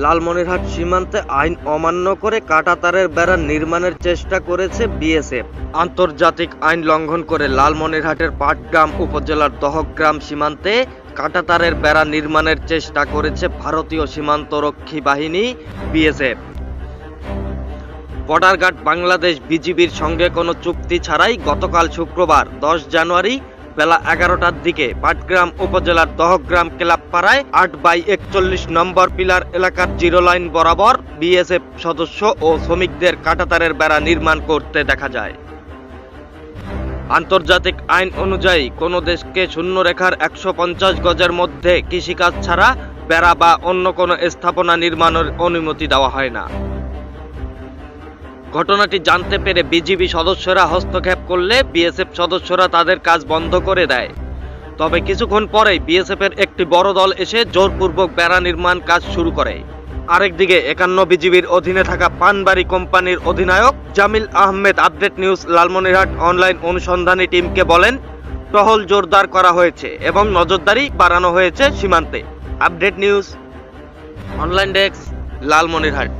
লালমনিরহাট সীমান্তে আইন অমান্য করে কাঁটাতারের বেড়া নির্মাণের চেষ্টা করেছে বিএসএফ। আন্তর্জাতিক আইন লঙ্ঘন করে লালমনিরহাটের পাটগ্রাম উপজেলার দহগ্রাম সীমান্তে কাঁটাতারের বেড়া নির্মাণের চেষ্টা করেছে ভারতীয় সীমান্তরক্ষী বাহিনী বিএসএফ। বর্ডার গার্ড বাংলাদেশ বিজিবির সঙ্গে কোনো চুক্তি ছাড়াই গতকাল শুক্রবার দশ জানুয়ারি বেলা এগারোটার দিকে পাটগ্রাম উপজেলার দহগ্রাম ক্লাবপাড়ায় আট বাই একচল্লিশ নম্বর পিলার এলাকার জিরো লাইন বরাবর বিএসএফ সদস্য ও শ্রমিকদের কাঁটাতারের বেড়া নির্মাণ করতে দেখা যায়। আন্তর্জাতিক আইন অনুযায়ী কোনো দেশকে শূন্য রেখার একশো পঞ্চাশ গজের মধ্যে কৃষিকাজ ছাড়া বেড়া বা অন্য কোনো স্থাপনা নির্মাণের অনুমতি দেওয়া হয় না। ঘটনাটি জানতে পেরে বিজিবি সদস্যরা হস্তক্ষেপ করলে বিএসএফ সদস্যরা তাদের কাজ বন্ধ করে দেয়। তবে কিছুক্ষণ পরেই বিএসএফ এর একটি বড় দল এসে জোরপূর্বক বেড়া নির্মাণ কাজ শুরু করে। আরেকদিকে একান্ন বিজিবির অধীনে থাকা পানবাড়ি কোম্পানির অধিনায়ক Jamil Ahmed update news Lalmonirhat online অনুসন্ধানী টিমকে বলেন, টহল জোরদার করা হয়েছে এবং নজরদারি বাড়ানো হয়েছে সীমান্তে। Update news online desk, Lalmonirhat.